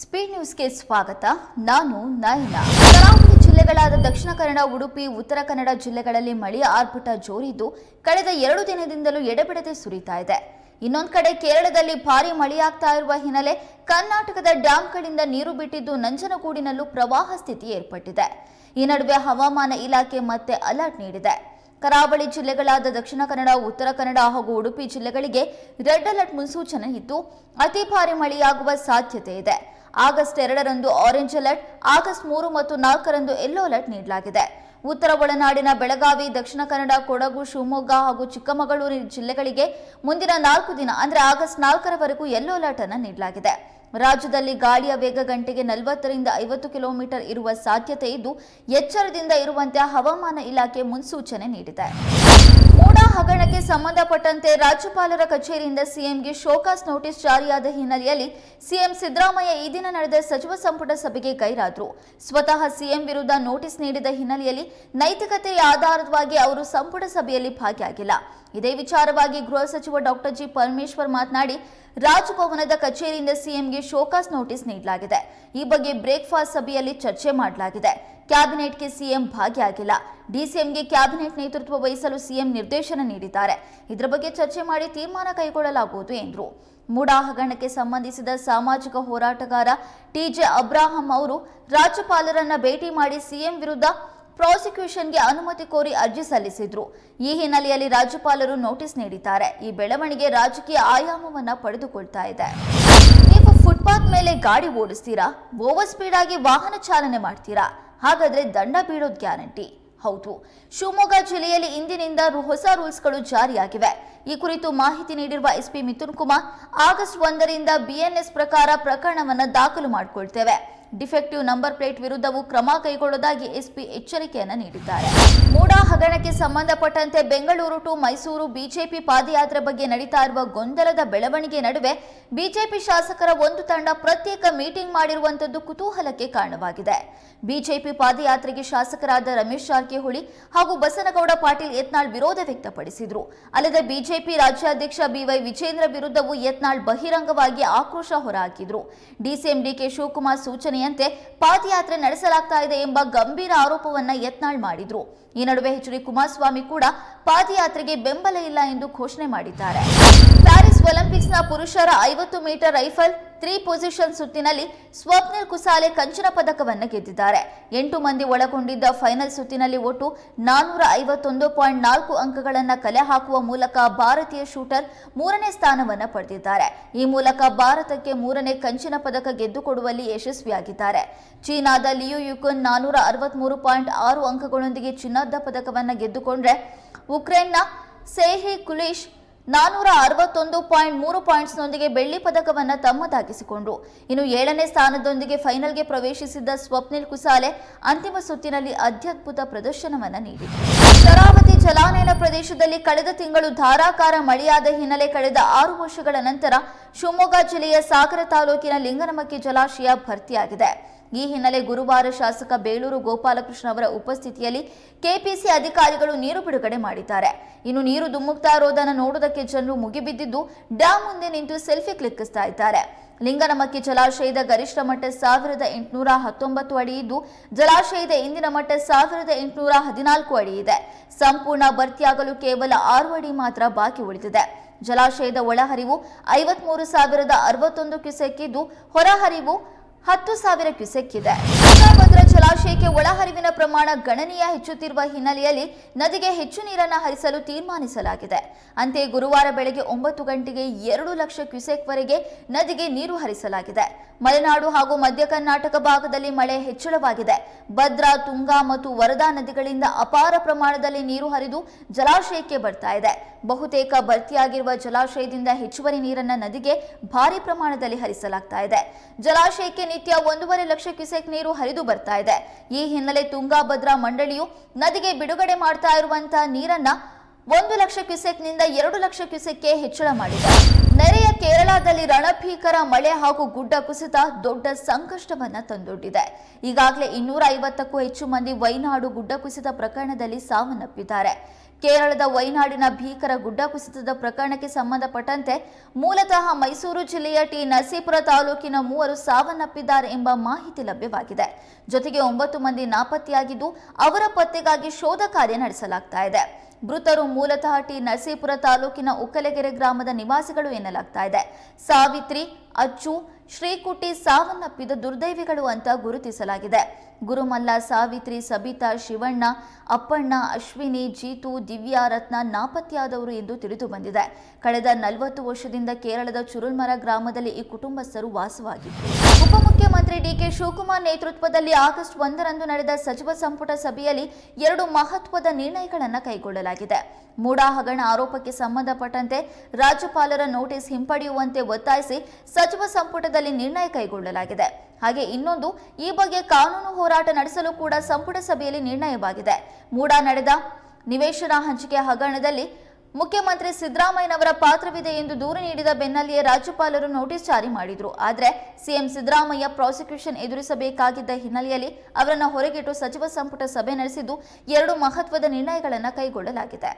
Speed ನ್ಯೂಸ್ಗೆ ಸ್ವಾಗತ. ನಾನು ನಯನ ಕರಾವಳಿ ಜಿಲ್ಲೆಗಳಾದ ದಕ್ಷಿಣ ಕನ್ನಡ, ಉಡುಪಿ, ಉತ್ತರ ಕನ್ನಡ ಜಿಲ್ಲೆಗಳಲ್ಲಿ ಮಳೆ ಆರ್ಭಟ ಜೋರಿದ್ದು ಕಳೆದ ಎರಡು ದಿನದಿಂದಲೂ ಎಡೆಬಿಡದೆ ಸುರಿತಾ ಇದೆ. ಇನ್ನೊಂದು ಕಡೆ ಕೇರಳದಲ್ಲಿ ಭಾರಿ ಮಳೆಯಾಗ್ತಾ ಇರುವ ಹಿನ್ನೆಲೆ ಕರ್ನಾಟಕದ ಡ್ಯಾಂಗಳಿಂದ ನೀರು ಬಿಟ್ಟಿದ್ದು ನಂಜನಗೂಡಿನಲ್ಲೂ ಪ್ರವಾಹ ಸ್ಥಿತಿ ಏರ್ಪಟ್ಟಿದೆ. ಈ ನಡುವೆ ಹವಾಮಾನ ಇಲಾಖೆ ಮತ್ತೆ ಅಲರ್ಟ್ ನೀಡಿದೆ. ಕರಾವಳಿ ಜಿಲ್ಲೆಗಳಾದ ದಕ್ಷಿಣ ಕನ್ನಡ, ಉತ್ತರ ಕನ್ನಡ ಹಾಗೂ ಉಡುಪಿ ಜಿಲ್ಲೆಗಳಿಗೆ ರೆಡ್ ಅಲರ್ಟ್ ಮುನ್ಸೂಚನೆ ಇದ್ದು ಅತಿ ಭಾರಿ ಮಳೆಯಾಗುವ ಸಾಧ್ಯತೆ ಇದೆ. ಆಗಸ್ಟ್ ಎರಡರಂದು ಆರೆಂಜ್ ಅಲರ್ಟ್ ಆಗಸ್ಟ್ ಮೂರು ಮತ್ತು ನಾಲ್ಕರಂದು ಯೆಲ್ಲೋ ಅಲರ್ಟ್ ನೀಡಲಾಗಿದೆ. ಉತ್ತರ ಒಳನಾಡಿನ ಬೆಳಗಾವಿ, ದಕ್ಷಿಣ ಕನ್ನಡ, ಕೊಡಗು, ಶಿವಮೊಗ್ಗ ಹಾಗೂ ಚಿಕ್ಕಮಗಳೂರು ಜಿಲ್ಲೆಗಳಿಗೆ ಮುಂದಿನ ನಾಲ್ಕು ದಿನ, ಅಂದರೆ ಆಗಸ್ಟ್ ನಾಲ್ಕರವರೆಗೂ ಯೆಲ್ಲೋ ಅಲರ್ಟ್ ಅನ್ನು ನೀಡಲಾಗಿದೆ. ರಾಜ್ಯದಲ್ಲಿ ಗಾಳಿಯ ವೇಗ ಗಂಟೆಗೆ ನಲವತ್ತರಿಂದ ಐವತ್ತು ಕಿಲೋಮೀಟರ್ ಇರುವ ಸಾಧ್ಯತೆ ಇದ್ದು, ಎಚ್ಚರದಿಂದ ಇರುವಂತೆ ಹವಾಮಾನ ಇಲಾಖೆ ಮುನ್ಸೂಚನೆ ನೀಡಿದೆ. ಹಗರಣಕ್ಕೆ ಸಂಬಂಧಪಟ್ಟಂತೆ ರಾಜ್ಯಪಾಲರ ಕಚೇರಿಯಿಂದ ಸಿಎಂಗೆ ಶೋಕಾಸ್ ನೋಟಿಸ್ ಜಾರಿಯಾದ ಹಿನ್ನೆಲೆಯಲ್ಲಿ ಸಿಎಂ ಸಿದ್ದರಾಮಯ್ಯ ಈ ದಿನ ನಡೆದ ಸಚಿವ ಸಂಪುಟ ಸಭೆಗೆ ಗೈರಾದರು. ಸ್ವತಃ ಸಿಎಂ ವಿರುದ್ಧ ನೋಟಿಸ್ ನೀಡಿದ ಹಿನ್ನೆಲೆಯಲ್ಲಿ ನೈತಿಕತೆಯ ಆಧಾರವಾಗಿ ಅವರು ಸಂಪುಟ ಸಭೆಯಲ್ಲಿ ಭಾಗಿಯಾಗಿಲ್ಲ. ಇದೇ ವಿಚಾರವಾಗಿ ಗೃಹ ಸಚಿವ ಡಾಕ್ಟರ್ ಜಿ ಪರಮೇಶ್ವರ್ ಮಾತನಾಡಿ, ರಾಜಭವನದ ಕಚೇರಿಯಿಂದ ಸಿಎಂಗೆ ಶೋಕಾಸ್ ನೋಟಿಸ್ ನೀಡಲಾಗಿದೆ. ಈ ಬಗ್ಗೆ ಬ್ರೇಕ್ಫಾಸ್ಟ್ ಸಭೆಯಲ್ಲಿ ಚರ್ಚೆ ಮಾಡಲಾಗಿದೆ. ಕ್ಯಾಬಿನೆಟ್ಗೆ ಸಿಎಂ ಭಾಗಿಯಾಗಿಲ್ಲ. ಡಿಸಿಎಂಗೆ ಕ್ಯಾಬಿನೆಟ್ ನೇತೃತ್ವ ವಹಿಸಲು ಸಿಎಂ ನಿರ್ದೇಶನ ನೀಡಿದ್ದಾರೆ. ಇದರ ಬಗ್ಗೆ ಚರ್ಚೆ ಮಾಡಿ ತೀರ್ಮಾನ ಕೈಗೊಳ್ಳಲಾಗುವುದು ಎಂದರು. ಮೂಡಾ ಹಗರಣಕ್ಕೆ ಸಂಬಂಧಿಸಿದ ಸಾಮಾಜಿಕ ಹೋರಾಟಗಾರ ಟಿಜೆ ಅಬ್ರಾಹಂ ಅವರು ರಾಜ್ಯಪಾಲರನ್ನ ಭೇಟಿ ಮಾಡಿ ಸಿಎಂ ವಿರುದ್ಧ ಪ್ರಾಸಿಕ್ಯೂಷನ್ಗೆ ಅನುಮತಿ ಕೋರಿ ಅರ್ಜಿ ಸಲ್ಲಿಸಿದ್ರು. ಈ ಹಿನ್ನೆಲೆಯಲ್ಲಿ ರಾಜ್ಯಪಾಲರು ನೋಟಿಸ್ ನೀಡಿದ್ದಾರೆ. ಈ ಬೆಳವಣಿಗೆ ರಾಜಕೀಯ ಆಯಾಮವನ್ನ ಪಡೆದುಕೊಳ್ತಾ ಇದೆ. ನೀವು ಫುಟ್ಪಾತ್ ಮೇಲೆ ಗಾಡಿ ಓಡಿಸ್ತೀರಾ? ಓವರ್ ಸ್ಪೀಡ್ ಆಗಿ ವಾಹನ ಚಾಲನೆ ಮಾಡ್ತೀರಾ? ಹಾಗಾದ್ರೆ ದಂಡ ಬೀಳೋದ್ ಗ್ಯಾರಂಟಿ. ಹೌದು. ಶಿವಮೊಗ್ಗ ಜಿಲ್ಲೆಯಲ್ಲಿ ಇಂದಿನಿಂದ ಹೊಸ ರೂಲ್ಸ್ಗಳು ಜಾರಿಯಾಗಿವೆ. ಈ ಕುರಿತು ಮಾಹಿತಿ ನೀಡಿರುವ ಎಸ್ಪಿ ಮಿಥುನ್ ಕುಮಾರ್, ಆಗಸ್ಟ್ ಒಂದರಿಂದ ಬಿಎನ್ಎಸ್ ಪ್ರಕಾರ ಪ್ರಕರಣವನ್ನು ದಾಖಲು ಮಾಡಿಕೊಳ್ತೇವೆ. ಡಿಫೆಕ್ಟಿವ್ ನಂಬರ್ ಪ್ಲೇಟ್ ವಿರುದ್ಧವೂ ಕ್ರಮ ಕೈಗೊಳ್ಳುವುದಾಗಿ ಎಸ್ಪಿ ಎಚ್ಚರಿಕೆಯನ್ನು ನೀಡಿದ್ದಾರೆ. ಮೂಡಾ ಹಗರಣಕ್ಕೆ ಸಂಬಂಧಪಟ್ಟಂತೆ ಬೆಂಗಳೂರು ಟು ಮೈಸೂರು ಬಿಜೆಪಿ ಪಾದಯಾತ್ರೆ ಬಗ್ಗೆ ನಡೀತಾ ಇರುವ ಗೊಂದಲದ ಬೆಳವಣಿಗೆ ನಡುವೆ ಬಿಜೆಪಿ ಶಾಸಕರ ಒಂದು ತಂಡ ಪ್ರತ್ಯೇಕ ಮೀಟಿಂಗ್ ಮಾಡಿರುವಂತದ್ದು ಕುತೂಹಲಕ್ಕೆ ಕಾರಣವಾಗಿದೆ. ಬಿಜೆಪಿ ಪಾದಯಾತ್ರೆಗೆ ಶಾಸಕರಾದ ರಮೇಶ್ ಜಾರಕಿಹೊಳಿ ಹಾಗೂ ಬಸನಗೌಡ ಪಾಟೀಲ್ ಯತ್ನಾಳ್ ವಿರೋಧ ವ್ಯಕ್ತಪಡಿಸಿದ್ರು. ಅಲ್ಲದೆ ಬಿಜೆಪಿ ರಾಜ್ಯಾಧ್ಯಕ್ಷ ಬಿವೈ ವಿಜೇಂದ್ರ ವಿರುದ್ಧವೂ ಯತ್ನಾಳ್ ಬಹಿರಂಗವಾಗಿ ಆಕ್ರೋಶ ಹೊರಹಾಕಿದ್ರು. ಡಿಸಿಎಂ ಡಿಕೆ ಶಿವಕುಮಾರ್ ಸೂಚನೆಯಂತೆ ಪಾದಯಾತ್ರೆ ನಡೆಸಲಾಗ್ತಾ ಇದೆ ಎಂಬ ಗಂಭೀರ ಆರೋಪವನ್ನ ಯತ್ನಾಳ್ ಮಾಡಿದ್ರು. ಈ ನಡುವೆ ಎಚ್ ಡಿ ಕುಮಾರಸ್ವಾಮಿ ಕೂಡ ಪಾದಯಾತ್ರೆಗೆ ಬೆಂಬಲ ಇಲ್ಲ ಎಂದು ಘೋಷಣೆ ಮಾಡಿದ್ದಾರೆ. ಪ್ಯಾರಿಸ್ ಒಲಿಂಪಿಕ್ಸ್ನ ಪುರುಷರ ಐವತ್ತು ಮೀಟರ್ ರೈಫಲ್ ತ್ರೀ ಪೊಸಿಷನ್ ಸುತ್ತಿನಲ್ಲಿ ಸ್ವಪ್ನಿಲ್ ಕುಸಾಲೆ ಕಂಚಿನ ಪದಕವನ್ನು ಗೆದ್ದಿದ್ದಾರೆ. ಎಂಟು ಮಂದಿ ಒಳಗೊಂಡಿದ್ದ ಫೈನಲ್ ಸುತ್ತಿನಲ್ಲಿ ಒಟ್ಟು ನಾನೂರ ಐವತ್ತೊಂದು ಪಾಯಿಂಟ್ ನಾಲ್ಕು ಅಂಕಗಳನ್ನು ಕಲೆ ಹಾಕುವ ಮೂಲಕ ಭಾರತೀಯ ಶೂಟರ್ ಮೂರನೇ ಸ್ಥಾನವನ್ನು ಪಡೆದಿದ್ದಾರೆ. ಈ ಮೂಲಕ ಭಾರತಕ್ಕೆ ಮೂರನೇ ಕಂಚಿನ ಪದಕ ಗೆದ್ದುಕೊಡುವಲ್ಲಿ ಯಶಸ್ವಿಯಾಗಿದ್ದಾರೆ. ಚೀನಾದ ಲಿಯು ಯುಕುನ್ ನಾನೂರ ಅರವತ್ಮೂರು ಪಾಯಿಂಟ್ ಆರು ಅಂಕಗಳೊಂದಿಗೆ ಚಿನ್ನದ ಪದಕವನ್ನು ಗೆದ್ದುಕೊಂಡ್ರೆ ಉಕ್ರೇನ್ನ ಸೇಹಿ ಕುಲಿಶ್ ನಾನೂರ ಅರವತ್ತೊಂದು ಪಾಯಿಂಟ್ ಮೂರು ಪಾಯಿಂಟ್ಸ್ನೊಂದಿಗೆ ಬೆಳ್ಳಿ ಪದಕವನ್ನು ತಮ್ಮದಾಗಿಸಿಕೊಂಡ್ರು. ಇನ್ನು ಏಳನೇ ಸ್ಥಾನದೊಂದಿಗೆ ಫೈನಲ್ಗೆ ಪ್ರವೇಶಿಸಿದ್ದ ಸ್ವಪ್ನಿಲ್ ಕುಸಾಲೆ ಅಂತಿಮ ಸುತ್ತಿನಲ್ಲಿ ಅತ್ಯದ್ಭುತ ಪ್ರದರ್ಶನವನ್ನು ನೀಡಿದರು. ಜಲಾನಯನ ಪ್ರದೇಶದಲ್ಲಿ ಕಳೆದ ತಿಂಗಳು ಧಾರಾಕಾರ ಮಳೆಯಾದ ಹಿನ್ನೆಲೆ ಕಳೆದ ಆರು ವರ್ಷಗಳ ನಂತರ ಶಿವಮೊಗ್ಗ ಜಿಲ್ಲೆಯ ಸಾಗರ ತಾಲೂಕಿನ ಲಿಂಗನಮಕ್ಕಿ ಜಲಾಶಯ ಭರ್ತಿಯಾಗಿದೆ. ಈ ಹಿನ್ನೆಲೆ ಗುರುವಾರ ಶಾಸಕ ಬೇಲೂರು ಗೋಪಾಲಕೃಷ್ಣ ಅವರ ಉಪಸ್ಥಿತಿಯಲ್ಲಿ ಕೆಪಿಸಿ ಅಧಿಕಾರಿಗಳು ನೀರು ಬಿಡುಗಡೆ ಮಾಡಿದ್ದಾರೆ. ಇನ್ನು ನೀರು ಧುಮ್ಮುಕ್ತಾ ಇರೋದನ್ನು ನೋಡುವುದಕ್ಕೆ ಜನರು ಮುಗಿಬಿದ್ದಿದ್ದು, ಡ್ಯಾಂ ಮುಂದೆ ನಿಂತು ಸೆಲ್ಫಿ ಕ್ಲಿಕ್ಕಿಸ್ತಾ ಇದ್ದಾರೆ. ಲಿಂಗನಮಕ್ಕಿ ಜಲಾಶಯದ ಗರಿಷ್ಠ ಮಟ್ಟ ಸಾವಿರದ ಎಂಟುನೂರ ಹತ್ತೊಂಬತ್ತು ಅಡಿ ಇದ್ದು, ಜಲಾಶಯದ ಇಂದಿನ ಮಟ್ಟ ಸಾವಿರದ ಎಂಟುನೂರ ಹದಿನಾಲ್ಕು ಅಡಿ ಇದೆ. ಸಂಪೂರ್ಣ ಭರ್ತಿಯಾಗಲು ಕೇವಲ ಆರು ಅಡಿ ಮಾತ್ರ ಬಾಕಿ ಉಳಿದಿದೆ. ಜಲಾಶಯದ ಒಳಹರಿವು ಐವತ್ಮೂರು ಸಾವಿರದ ಅರವತ್ತೊಂದು ಕ್ಯೂಸೆಕ್ ಇದ್ದು, ಹೊರಹರಿವು ಹತ್ತು ಸಾವಿರ ಕ್ಯೂಸೆಕ್ ಇದೆ. ತುಂಗಭದ್ರಾ ಜಲಾಶಯಕ್ಕೆ ಒಳಹರಿವಿನ ಪ್ರಮಾಣ ಗಣನೀಯ ಹೆಚ್ಚುತ್ತಿರುವ ಹಿನ್ನೆಲೆಯಲ್ಲಿ ನದಿಗೆ ಹೆಚ್ಚು ನೀರನ್ನು ಹರಿಸಲು ತೀರ್ಮಾನಿಸಲಾಗಿದೆ. ಅಂತೆಯೇ ಗುರುವಾರ ಬೆಳಗ್ಗೆ ಒಂಬತ್ತು ಗಂಟೆಗೆ ಎರಡು ಲಕ್ಷ ಕ್ಯೂಸೆಕ್ ವರೆಗೆ ನದಿಗೆ ನೀರು ಹರಿಸಲಾಗಿದೆ. ಮಲೆನಾಡು ಹಾಗೂ ಮಧ್ಯ ಕರ್ನಾಟಕ ಭಾಗದಲ್ಲಿ ಮಳೆ ಹೆಚ್ಚಳವಾಗಿದೆ. ಭದ್ರಾ, ತುಂಗಾ ಮತ್ತು ವರದಾ ನದಿಗಳಿಂದ ಅಪಾರ ಪ್ರಮಾಣದಲ್ಲಿ ನೀರು ಹರಿದು ಜಲಾಶಯಕ್ಕೆ ಬರ್ತಾ ಇದೆ. ಬಹುತೇಕ ಭರ್ತಿಯಾಗಿರುವ ಜಲಾಶಯದಿಂದ ಹೆಚ್ಚುವರಿ ನೀರನ್ನು ನದಿಗೆ ಭಾರಿ ಪ್ರಮಾಣದಲ್ಲಿ ಹರಿಸಲಾಗ್ತಾ ಇದೆ. ಜಲಾಶಯಕ್ಕೆ ನಿತ್ಯ ಒಂದೂವರೆ ಲಕ್ಷ ಕ್ಯೂಸೆಕ್ ನೀರು ಹರಿದು ಬರ್ತಾ ಇದೆ. ಈ ಹಿನ್ನೆಲೆ ತುಂಗಾಭದ್ರಾ ಮಂಡಳಿಯು ನದಿಗೆ ಬಿಡುಗಡೆ ಮಾಡ್ತಾ ಇರುವಂತಹ ನೀರನ್ನ ಒಂದು ಲಕ್ಷ ಕ್ಯೂಸೆಕ್ನಿಂದ ಎರಡು ಲಕ್ಷ ಕ್ಯೂಸೆಕ್ಗೆ ಹೆಚ್ಚಳ ಮಾಡಿದೆ. ನೆರೆಯ ಕೇರಳದಲ್ಲಿ ರಣಭೀಕರ ಮಳೆ ಹಾಗೂ ಗುಡ್ಡ ಕುಸಿತ ದೊಡ್ಡ ಸಂಕಷ್ಟವನ್ನ ತಂದೊಡ್ಡಿದೆ. ಈಗಾಗಲೇ ಇನ್ನೂರ ಐವತ್ತಕ್ಕೂ ಹೆಚ್ಚು ಮಂದಿ ವೈನಾಡು ಗುಡ್ಡ ಕುಸಿತ ಪ್ರಕರಣದಲ್ಲಿ ಸಾವನ್ನಪ್ಪಿದ್ದಾರೆ. ಕೇರಳದ ವೈನಾಡಿನ ಭೀಕರ ಗುಡ್ಡ ಕುಸಿತದ ಪ್ರಕರಣಕ್ಕೆ ಸಂಬಂಧಪಟ್ಟಂತೆ ಮೂಲತಃ ಮೈಸೂರು ಜಿಲ್ಲೆಯ ಟಿ. ನರಸೀಪುರ ತಾಲೂಕಿನ ಮೂವರು ಸಾವನ್ನಪ್ಪಿದ್ದಾರೆ ಎಂಬ ಮಾಹಿತಿ ಲಭ್ಯವಾಗಿದೆ. ಜೊತೆಗೆ ಒಂಬತ್ತು ಮಂದಿ ನಾಪತ್ತೆಯಾಗಿದ್ದು, ಅವರ ಪತ್ತೆಗಾಗಿ ಶೋಧ ಕಾರ್ಯ ನಡೆಸಲಾಗ್ತಾ ಇದೆ. ಮೃತರು ಮೂಲತಃ ಟಿ ನರಸೀಪುರ ತಾಲೂಕಿನ ಉಕ್ಕಲಗೆರೆ ಗ್ರಾಮದ ನಿವಾಸಿಗಳು ಎನ್ನಲಾಗ್ತಾ ಇದೆ. ಸಾವಿತ್ರಿ ಅಚ್ಚು, ಶ್ರೀಕುಟಿ ಸಾವನ್ನಪ್ಪಿದ ದುರ್ದೈವಿಗಳು ಅಂತ ಗುರುತಿಸಲಾಗಿದೆ. ಗುರುಮಲ್ಲ, ಸಾವಿತ್ರಿ, ಸಬಿತಾ, ಶಿವಣ್ಣ, ಅಪ್ಪಣ್ಣ, ಅಶ್ವಿನಿ, ಜೀತು, ದಿವ್ಯಾ, ರತ್ನ ನಾಪತ್ತೆಯಾದವರು ಎಂದು ತಿಳಿದು ಬಂದಿದೆ. ಕಳೆದ ನಲವತ್ತು ವರ್ಷದಿಂದ ಕೇರಳದ ಚುರುಲ್ಮರ ಗ್ರಾಮದಲ್ಲಿ ಈ ಕುಟುಂಬಸ್ಥರು ವಾಸವಾಗಿದ್ದರು ಉಪಮುಖ್ಯಮಂತ್ರಿ ಡಿಕೆ ಶಿವಕುಮಾರ್ ನೇತೃತ್ವದಲ್ಲಿ ಆಗಸ್ಟ್ ಒಂದರಂದು ನಡೆದ ಸಚಿವ ಸಂಪುಟ ಸಭೆಯಲ್ಲಿ ಎರಡು ಮಹತ್ವದ ನಿರ್ಣಯಗಳನ್ನು ಕೈಗೊಳ್ಳಲಾಗಿದೆ. ಮೂಡಾ ಹಗರಣ ಆರೋಪಕ್ಕೆ ಸಂಬಂಧಪಟ್ಟಂತೆ ರಾಜ್ಯಪಾಲರ ನೋಟಿಸ್ ಹಿಂಪಡೆಯುವಂತೆ ಒತ್ತಾಯಿಸಿ ಸಚಿವ ಸಂಪುಟದಲ್ಲಿ ನಿರ್ಣಯ ಕೈಗೊಳ್ಳಲಾಗಿದೆ. ಹಾಗೆ ಇನ್ನೊಂದು, ಈ ಬಗ್ಗೆ ಕಾನೂನು ಹೋರಾಟ ನಡೆಸಲು ಕೂಡ ಸಂಪುಟ ಸಭೆಯಲ್ಲಿ ನಿರ್ಣಯವಾಗಿದೆ. ಮೂಡಾ ನಡೆದ ನಿವೇಶನ ಹಂಚಿಕೆ ಹಗರಣದಲ್ಲಿ ಮುಖ್ಯಮಂತ್ರಿ ಸಿದ್ದರಾಮಯ್ಯನವರ ಪಾತ್ರವಿದೆ ಎಂದು ದೂರು ನೀಡಿದ ಬೆನ್ನಲ್ಲಿಯೇ ರಾಜ್ಯಪಾಲರು ನೋಟಿಸ್ ಜಾರಿ ಮಾಡಿದ್ರು. ಆದರೆ ಸಿಎಂ ಸಿದ್ದರಾಮಯ್ಯ ಪ್ರಾಸಿಕ್ಯೂಷನ್ ಎದುರಿಸಬೇಕಾಗಿದ್ದ ಹಿನ್ನೆಲೆಯಲ್ಲಿ ಅವರನ್ನು ಹೊರಗಿಟ್ಟು ಸಚಿವ ಸಂಪುಟ ಸಭೆ ನಡೆಸಿದ್ದು ಎರಡು ಮಹತ್ವದ ನಿರ್ಣಯಗಳನ್ನು ಕೈಗೊಳ್ಳಲಾಗಿದೆ.